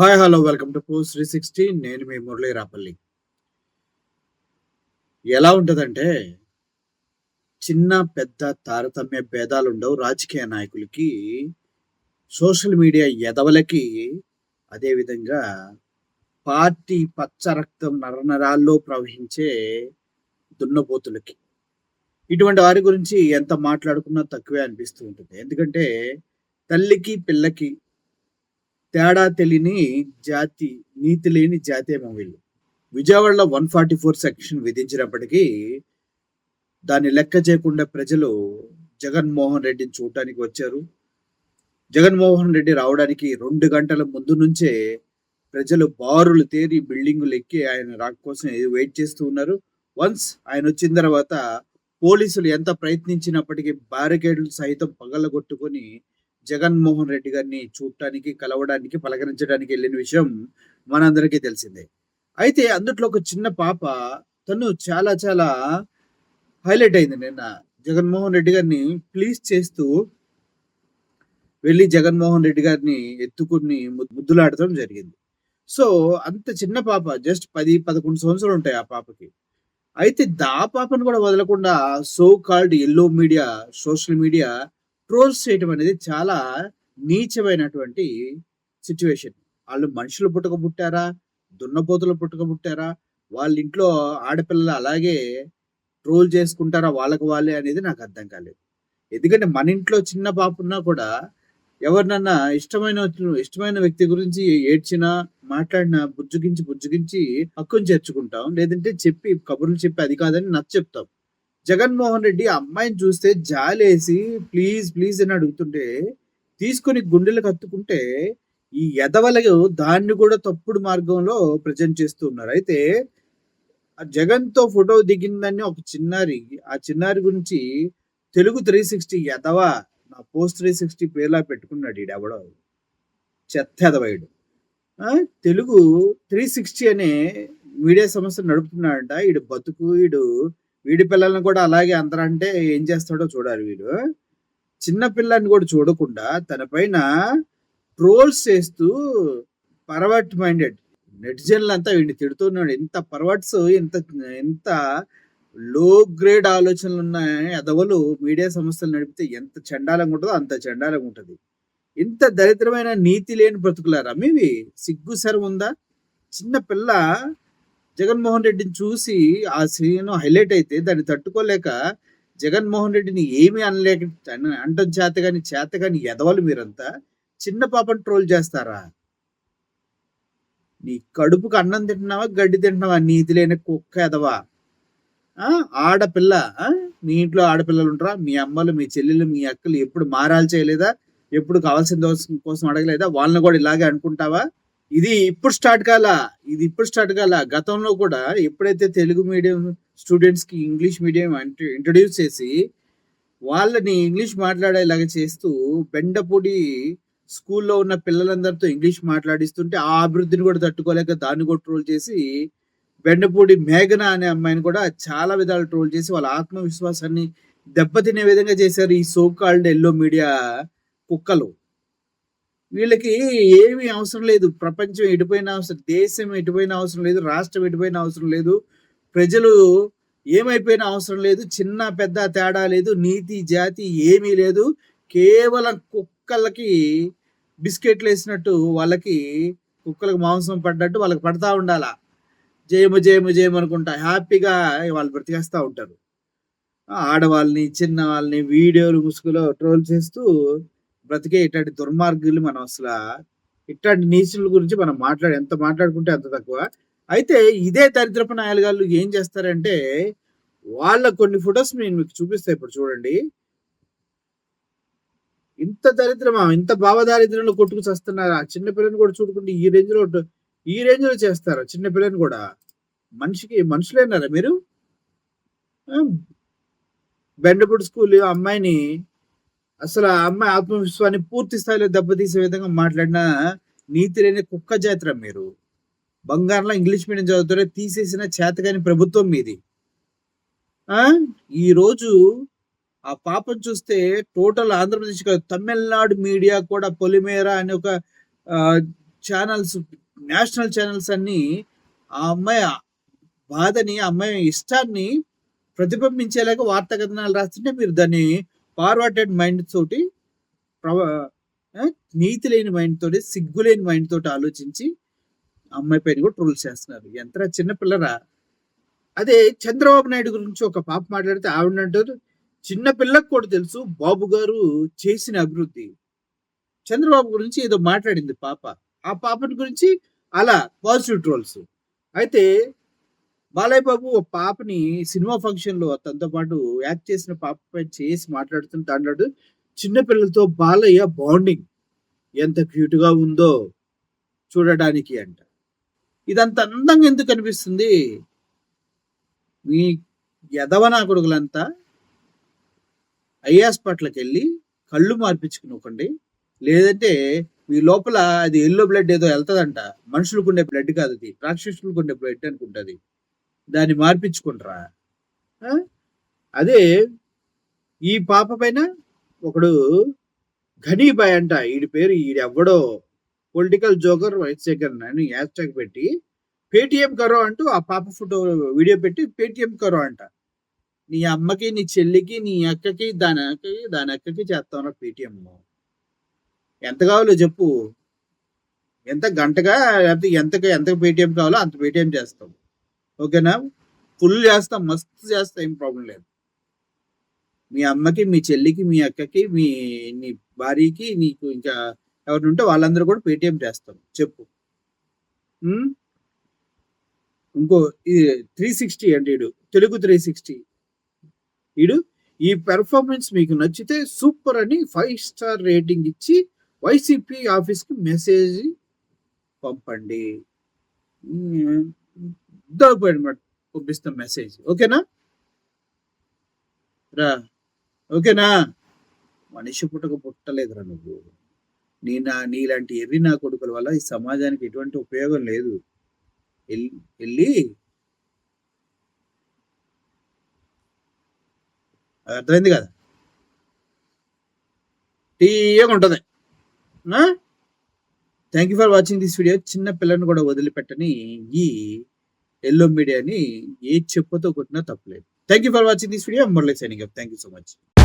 Hi hello welcome to post three sixty. నేను మీ మురళీ రాపల్లి. ఎలా ఉంటుందంటే చిన్న పెద్ద తారతమ్య భేదాలు ఉండవు. రాజకీయ నాయకులకి సోషల్ మీడియా ఎదవలకి అదేవిధంగా పార్టీ పచ్చ రక్తం నరనరాల్లో ప్రవహించే దున్నపోతులకి. ఇటువంటి వారి గురించి ఎంత మాట్లాడుకున్నా తక్కువే అనిపిస్తూ ఉంటుంది. ఎందుకంటే తల్లికి పిల్లకి తేడా తెలియని జాతి నీతి లేని జాతి ఏమో వీళ్ళు. విజయవాడలో వన్ ఫార్టీ ఫోర్ సెక్షన్ విధించినప్పటికీ దాన్ని లెక్క చేయకుండా ప్రజలు జగన్మోహన్ రెడ్డిని చూడటానికి వచ్చారు. జగన్మోహన్ రెడ్డి రావడానికి రెండు గంటల ముందు నుంచే ప్రజలు బారులు తేరి బిల్డింగులు ఎక్కి ఆయన రాక కోసం వెయిట్ చేస్తూ ఉన్నారు. వన్స్ ఆయన వచ్చిన తర్వాత పోలీసులు ఎంత ప్రయత్నించినప్పటికీ బ్యారికేడ్లు సైతం పగలగొట్టుకొని జగన్మోహన్ రెడ్డి గారిని చూడటానికి కలవడానికి పలకరించడానికి వెళ్ళిన విషయం మనందరికీ తెలిసిందే. అయితే అందుట్లో ఒక చిన్న పాప తను చాలా చాలా హైలైట్ అయింది నిన్న. జగన్మోహన్ రెడ్డి గారిని ప్లీజ్ చేస్తూ వెళ్ళి జగన్మోహన్ రెడ్డి గారిని ఎత్తుకుని ముద్దులాడటం జరిగింది. సో అంత చిన్న పాప జస్ట్ పది పదకొండు సంవత్సరాలు ఉంటాయి ఆ పాపకి. అయితే దా పాపను కూడా వదలకుండా so called yellow media social media trolls చేయడం అనేది చాలా నీచమైనటువంటి సిచ్యువేషన్ వాళ్ళు మనుషులు పుట్టక పుట్టారా? దున్నపోతులు పుట్టక పుట్టారా? వాళ్ళ ఇంట్లో ఆడపిల్లలు అలాగే ట్రోల్ చేసుకుంటారా? వాళ్ళకి వాళ్ళే అనేది నాకు అర్థం కాలేదు. ఎందుకంటే మన ఇంట్లో చిన్న పాప ఉన్నా కూడా ఎవరినన్నా ఇష్టమైన ఇష్టమైన వ్యక్తి గురించి ఏడ్చినా మాట్లాడినా బుజ్జుగించి బుజ్జుగించి హక్కుని చేర్చుకుంటాం. లేదంటే చెప్పి కబుర్లు చెప్పి అది కాదని నచ్చ చెప్తాం. జగన్మోహన్ రెడ్డి అమ్మాయిని చూస్తే జాలేసి ప్లీజ్ ప్లీజ్ అని అడుగుతుంటే తీసుకొని గుండెలకు హత్తుకుంటే ఈ ఎదవలకు దాన్ని కూడా తప్పుడు మార్గంలో ప్రజెంట్ చేస్తూ ఉన్నారు. అయితే ఆ జగన్తో ఫోటో దిగిందని ఒక చిన్నారి ఆ చిన్నారి గురించి తెలుగు త్రీ సిక్స్టీ ఎదవ నా పోస్ట్ త్రీ సిక్స్టీ పేర్లా పెట్టుకున్నాడు ఈడెవడో చెత్త ఎదవయుడు ఆ, తెలుగు త్రీ సిక్స్టీ అనే మీడియా సంస్థ నడుపుతున్నాడంట. ఈడు బతుకు ఈడు వీడి పిల్లల్ని కూడా అలాగే అందరంటే ఏం చేస్తాడో చూడాలి వీడు. చిన్న పిల్లని కూడా చూడకుండా తన పైన ట్రోల్స్ చేస్తూ పర్వర్ట్ మైండెడ్. నెటిజన్లు అంతా వీడిని తిడుతున్నాడు. ఇంత పర్వర్ట్స్ ఇంత ఎంత లో గ్రేడ్ ఆలోచనలు ఉన్న ఎదవలు మీడియా సంస్థలు నడిపితే ఎంత చండాలంగా ఉంటుందో అంత చండాలంగా ఉంటుంది. ఇంత దరిద్రమైన నీతి లేని బ్రతుకులారా మీవి? సిగ్గు సరం ఉందా? చిన్న పిల్ల జగన్మోహన్ రెడ్డిని చూసి ఆ సీన్ హైలైట్ అయితే దాన్ని తట్టుకోలేక జగన్మోహన్ రెడ్డిని ఏమీ అనలేక అంటం చేత కానీ చేత కానీ ఎదవలు మీరంతా. చిన్న పాపను ట్రోల్ చేస్తారా? నీ కడుపుకు అన్నం తింటున్నావా గడ్డి తింటున్నావా? నీతి లేని కుక్క ఎదవా? ఆ? ఆడపిల్ల మీ ఇంట్లో ఆడపిల్లలు ఉంటారా మీ అమ్మలు మీ చెల్లెలు మీ అక్కలు ఎప్పుడు మారాలు చేయలేదా? ఎప్పుడు కావాల్సిన కోసం అడగలేదా? వాళ్ళని కూడా ఇలాగే అనుకుంటావా? ఇది ఇప్పుడు స్టార్ట్ కాలా ఇది ఇప్పుడు స్టార్ట్ కాలా. గతంలో కూడా ఎప్పుడైతే తెలుగు మీడియం స్టూడెంట్స్కి ఇంగ్లీష్ మీడియం ఇంట్రడ్యూస్ చేసి వాళ్ళని ఇంగ్లీష్ మాట్లాడేలాగా చేస్తూ బెండపూడి స్కూల్లో ఉన్న పిల్లలందరితో ఇంగ్లీష్ మాట్లాడిస్తుంటే ఆ అభివృద్ధిని కూడా తట్టుకోలేక దాన్ని కూడా ట్రోల్ చేసి బెండపూడి మేఘన అనే అమ్మాయిని కూడా చాలా విధాలు ట్రోల్ చేసి వాళ్ళ ఆత్మవిశ్వాసాన్ని దెబ్బతినే విధంగా చేశారు ఈ సో కాల్డ్ ఎల్లో మీడియా కుక్కలు. వీళ్ళకి ఏమీ అవసరం లేదు. ప్రపంచం ఎటుపోయిన అవసరం దేశం ఎటుపోయిన అవసరం లేదు రాష్ట్రం ఎటుపోయిన అవసరం లేదు. ప్రజలు ఏమైపోయిన అవసరం లేదు. చిన్న పెద్ద తేడా లేదు. నీతి జాతి ఏమీ లేదు. కేవలం కుక్కలకి బిస్కెట్లు వేసినట్టు వాళ్ళకి కుక్కలకు మాంసం పడ్డట్టు వాళ్ళకి పడతా ఉండాలా. జయము జయము జయము అనుకుంటా హ్యాపీగా వాళ్ళు బ్రతికేస్తూ ఉంటారు. ఆడవాళ్ళని చిన్న వాళ్ళని వీడియోలు ముసుగులో ట్రోల్ చేస్తూ బ్రతికే ఇట్లాంటి దుర్మార్గులు మనం అసలు ఇట్లాంటి నీచుల గురించి మనం మాట్లాడి ఎంత మాట్లాడుకుంటే అంత తక్కువ. అయితే ఇదే దరిద్రపు నాయలుగాళ్ళు ఏం చేస్తారంటే వాళ్ళ కొన్ని ఫొటోస్ నేను మీకు చూపిస్తా ఇప్పుడు చూడండి. ఇంత దరిద్రమా? ఇంత భావదారిద్రంలో కొట్టుకు చేస్తున్నారు? ఆ చిన్న పిల్లని కూడా చూడుకుంటే ఈ రేంజ్లో ఈ రేంజ్లో చేస్తారు చిన్న పిల్లని కూడా? మనిషికి మనుషులేనారా మీరు? ఆ, బెండపూడి స్కూల్ అమ్మాయిని అసలు ఆ అమ్మాయి ఆత్మవిశ్వాసాన్ని పూర్తి స్థాయిలో దెబ్బతీసే విధంగా మాట్లాడిన నీతి లేని కుక్క జాతర మీరు. బంగారంలో ఇంగ్లీష్ మీడియం చదువుతారే తీసేసిన చేతగాని ప్రభుత్వం మీది. ఆ? ఈ రోజు ఆ పాపం చూస్తే టోటల్ ఆంధ్రప్రదేశ్ కాదు తమిళనాడు మీడియా కూడా పొలిమేర అనే ఒక ఛానల్స్ నేషనల్ ఛానల్స్ అన్ని ఆ అమ్మాయి బాధని, ఆ అమ్మాయి ఇష్టాన్ని ప్రతిబింబించేలాగా వార్తా కథనాలు రాస్తుంటే మీరు దాన్ని ఫార్వర్డెడ్ మైండ్ తోటి ప్రవ నీతి లేని మైండ్ తోటి, సిగ్గు లేని మైండ్ తోటి ఆలోచించి అమ్మాయి పైన కూడా ట్రోల్ చేస్తున్నారు. ఎంత చిన్న పిల్లరా? అదే చంద్రబాబు నాయుడు గురించి ఒక పాప మాట్లాడితే ఆవిడనంటారు, చిన్న పిల్లకు కూడా తెలుసు బాబు గారు చేసిన అభివృద్ధి. చంద్రబాబు గురించి ఏదో మాట్లాడింది పాప. ఆ పాపని గురించి అలా పాజిటివ్ ట్రోల్స్. అయితే బాలయ్య బాబు ఒక పాపని సినిమా ఫంక్షన్లో తనతో పాటు యాక్ట్ చేసిన పాపపై చేసి మాట్లాడుతున్న దాంట్లో చిన్న పిల్లలతో బాలయ్య బాండింగ్ ఎంత క్యూట్గా ఉందో చూడడానికి అంట. ఇదంత అందంగా ఎందుకు అనిపిస్తుంది? మీ ఎదవ నా కొడుకులంతా పట్లకి వెళ్ళి కళ్ళు మార్పించుకొనకండి. లేదంటే మీ లోపల అది ఎల్లో బ్లడ్ ఏదో వెళ్తుందంట మనుషులకు ఉండే బ్లడ్ కాదు అది రాక్షసులకు ఉండే బ్లడ్ అనుకుంటుంది దాన్ని మార్పించుకుంటారా ఆ! అదే ఈ పాప పైన ఒకడు ఘనీబాయ్ అంట. వీడి పేరు ఈడెవ్వడో పొలిటికల్ జోకర్ వైట్ సెకండ్ అని హ్యాష్‌ట్యాగ్ పెట్టి పేటిఎం కరో అంటూ ఆ పాప ఫోటో వీడియో పెట్టి పేటిఎం కరో అంట. నీ అమ్మకి, నీ చెల్లికి, నీ అక్కకి, దాని అక్కకి, దాని అక్కకి చేస్తాంరా పేటిఎం ఎంత కావాలో చెప్పు. ఎంత గంటగా లేకపోతే ఎంత ఎంత పేటిఎం కావాలో అంత పేటిఎం చేస్తాం. ఓకేనా? ఫుల్ చేస్తాం. మస్తు చేస్తా ఏం ప్రాబ్లం లేదు. మీ అమ్మకి, మీ చెల్లికి, మీ అక్కకి, మీ నీ భార్యకి, నీకు ఇంకా ఎవరైనా ఉంటే వాళ్ళందరూ కూడా పేటీఎం చేస్తాం. చెప్పు. ఇంకో ఈ 360 అంట ఈడు. తెలుగు 360. ఈడు ఈ పెర్ఫార్మెన్స్ మీకు నచ్చితే సూపర్ అని ఫైవ్ స్టార్ రేటింగ్ ఇచ్చి వైసీపీ ఆఫీస్‌కి మెసేజ్ పంపండి. దొరకపోయాడు పంపిస్తాం మెసేజ్. ఓకేనా? రా. ఓకేనా? మనిషి పుట్టక పుట్టలేదురా నువ్వు. నీ నా నీలాంటి ఎర్రి నా కొడుకుల వల్ల ఈ సమాజానికి ఎటువంటి ఉపయోగం లేదు. వెళ్ళి అర్థమైంది కదా! తియ్యగుంటది. ఆ! Thank you for watching this video. చిన్న పిల్లని కూడా వదిలిపెట్టని ఈ ఎల్లో మీడియాని ఏ చెప్పుతో కొట్టినా తప్పలేదు thank you for watching this video. Murali signing up thank you so much.